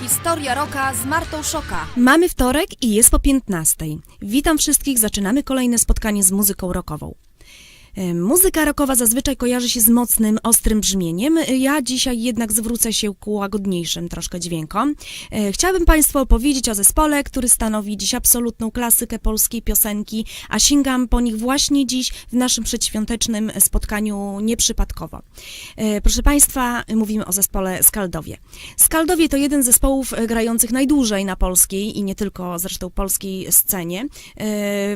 Historia roka z Martą Szoka. Mamy wtorek i jest po 15. Witam wszystkich, zaczynamy kolejne spotkanie z muzyką rockową. E, Muzyka rockowa zazwyczaj kojarzy się z mocnym, ostrym brzmieniem. E, Ja dzisiaj jednak zwrócę się ku łagodniejszym troszkę dźwiękom. E, Chciałabym Państwu opowiedzieć o zespole, który stanowi dziś absolutną klasykę polskiej piosenki, a sięgam po nich właśnie dziś w naszym przedświątecznym spotkaniu nieprzypadkowo. Proszę Państwa, mówimy o zespole Skaldowie. Skaldowie to jeden z zespołów grających najdłużej na polskiej i nie tylko zresztą polskiej scenie.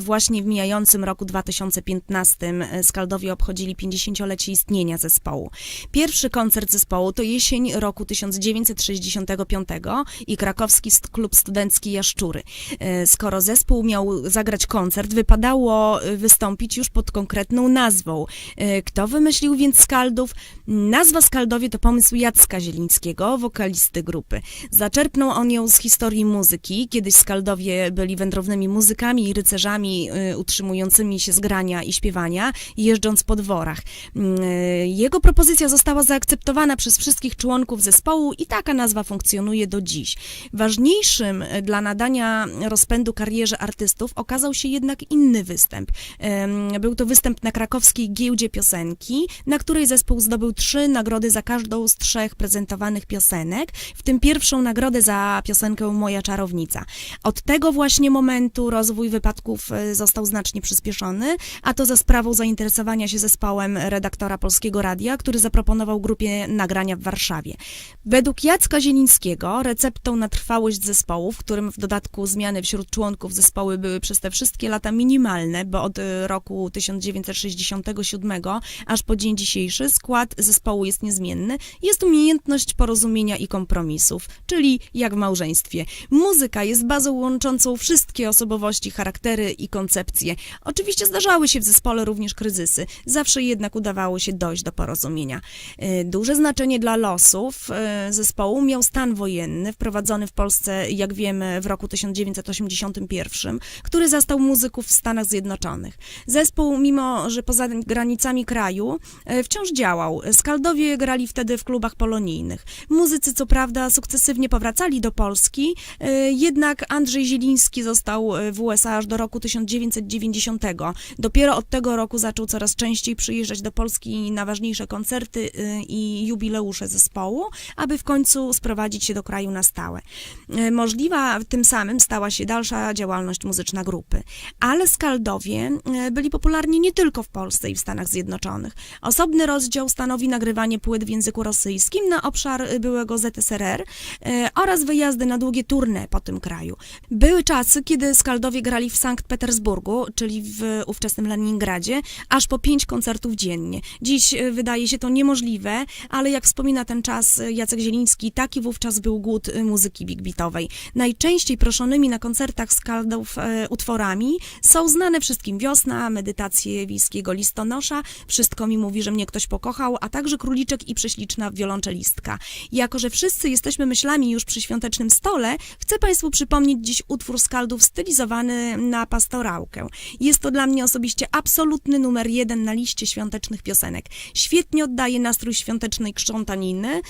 Właśnie w mijającym roku 2015 Skaldowie obchodzili 50-lecie istnienia zespołu. Pierwszy koncert zespołu to jesień roku 1965 i krakowski klub studencki Jaszczury. E, Skoro zespół miał zagrać koncert, wypadało e, wystąpić już pod konkretną nazwą. E, Kto wymyślił więc Skaldów? Nazwa Skaldowie to pomysł Jacka Zielińskiego, wokalisty grupy. Zaczerpnął on ją z historii muzyki. Kiedyś Skaldowie byli wędrownymi muzykami i rycerzami utrzymującymi się z grania i śpiewania, jeżdżąc po dworach. Mm, y, Jego propozycja została zaakceptowana przez wszystkich członków zespołu i taka nazwa funkcjonuje do dziś. Ważniejszym y, dla nadania rozpędu karierze artystów okazał się jednak inny występ. Był to występ na krakowskiej giełdzie piosenki, na której zespół zdobył trzy nagrody za każdą z trzech prezentowanych piosenek, w tym pierwszą nagrodę za piosenkę Moja czarownica. Od tego właśnie momentu rozwój wypadków y, został znacznie przyspieszony, a to za sprawą zainteresowania się zespołem redaktora Polskiego Radia, który zaproponował grupie nagrania w Warszawie. Według Jacka Zielińskiego receptą na trwałość zespołu, w którym w dodatku zmiany wśród członków zespołu były przez te wszystkie lata minimalne, bo od y, roku 1967 aż po dzień dzisiejszy skład zespołu jest niezmienny, jest umiejętność porozumienia i kompromisów, czyli jak w małżeństwie. Muzyka jest bazą łączącą wszystkie osobowości, charaktery i koncepcje. Oczywiście zdarzały się w zespole również kryzysy, zawsze jednak udawało się dojść do porozumienia. Y, Duże znaczenie dla losów y, zespołu miał stan wojenny, wprowadzony w Polsce, jak wiemy, w roku 1981, który zastał muzyków w Stanach Zjednoczonych. Zespół, mimo że poza granicami kraju, y, wciąż działał. Skaldowie grali wtedy w klubach polonijnych. Muzycy, co prawda, sukcesywnie powracali do Polski, jednak Andrzej Zieliński został w USA aż do roku 1990. Dopiero od tego roku zaczął coraz częściej przyjeżdżać do Polski na ważniejsze koncerty y, i jubileusze zespołu, aby w końcu sprowadzić się do kraju na stałe. Y, Możliwa tym samym stała się dalsza działalność muzyczna grupy. Ale Skaldowie y, byli popularni nie tylko w Polsce i w Stanach Zjednoczonych. Osobny rozdział stanowi nagrywanie płyt w języku rosyjskim na obszar byłego ZSRR oraz wyjazdy na długie tournée po tym kraju. Były czasy, kiedy Skaldowie grali w Sankt Petersburgu, czyli w ówczesnym Leningradzie, aż po pięć koncertów dziennie. Dziś y, wydaje się to niemożliwe, ale jak wspomina ten czas y, Jacek Zieliński, taki wówczas był głód y, muzyki big beatowej. Najczęściej proszonymi na koncertach Skaldów e, utworami są znane wszystkim Wiosna, Medytacje Wiejskiego Listonosza, Wszystko mi mówi, że mnie ktoś pokochał, a także Króliczek i Prześliczna Wiolonczelistka. Jako, że wszyscy jesteśmy myślami już przy świątecznym stole, chcę Państwu przypomnieć dziś utwór Skaldów stylizowany na pastorałkę. Jest to dla mnie osobiście absolutny numer jeden na liście świątecznych piosenek. Świetnie oddaje nastrój świątecznej krzątaniny,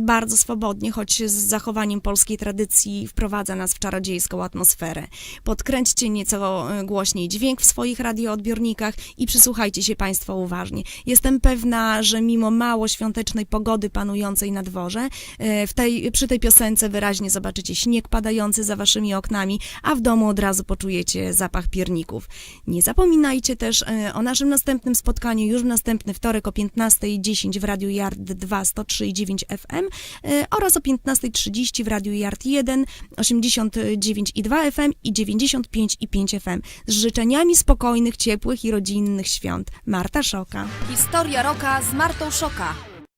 bardzo swobodnie, choć z zachowaniem polskiej tradycji wprowadza nas w czarodziejską atmosferę. Podkręćcie nieco y, głośniej dźwięk w swoich radioodbiornikach i przysłuchajcie się Państwo uważnie. Jestem pewna, że mimo mało świątecznej pogody panującej na dworze, y, w tej, przy tej piosence wyraźnie zobaczycie śnieg padający za Waszymi oknami, a w domu od razu poczujecie zapach pierników. Nie zapominajcie też y, o naszym następnym spotkaniu już w następny wtorek o 15.10 w Radiu Yard 2 103,9 FM oraz o 15.30 w Radiu Yard 1 89,2 FM i 95,5 FM z życzeniami spokojnych, ciepłych i rodzinnych świąt. Marta Szoka. Historia roka z Martą Szoka.